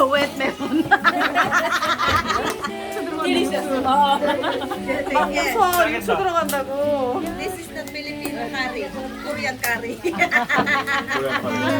Suwet meron. Delicious. Oo. Yes. Sorry, sudurakan ako. This is the Filipino curry. Korean curry. Korean curry.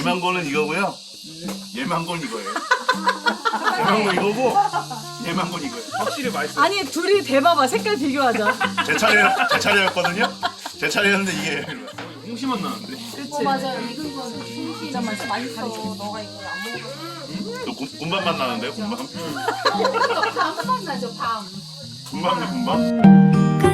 대망고는 이거고요. 예망고는 이거예요. 대망고 이거고 예망고는 이거예요. 확실히 맛있어요. 아니 둘이 대봐봐 색깔 비교하자. 제 차례 제 차례였거든요. 제 차례였는데 이게 홍시만 나는데. 그치. 맞아요. 익은 거는 진짜 맛있어. 맛있어. 너가 이걸 안 먹어서. 또 군- 군밤만 나는데요. 군밤. 밤만 나죠 밤. 군밤이 군밤.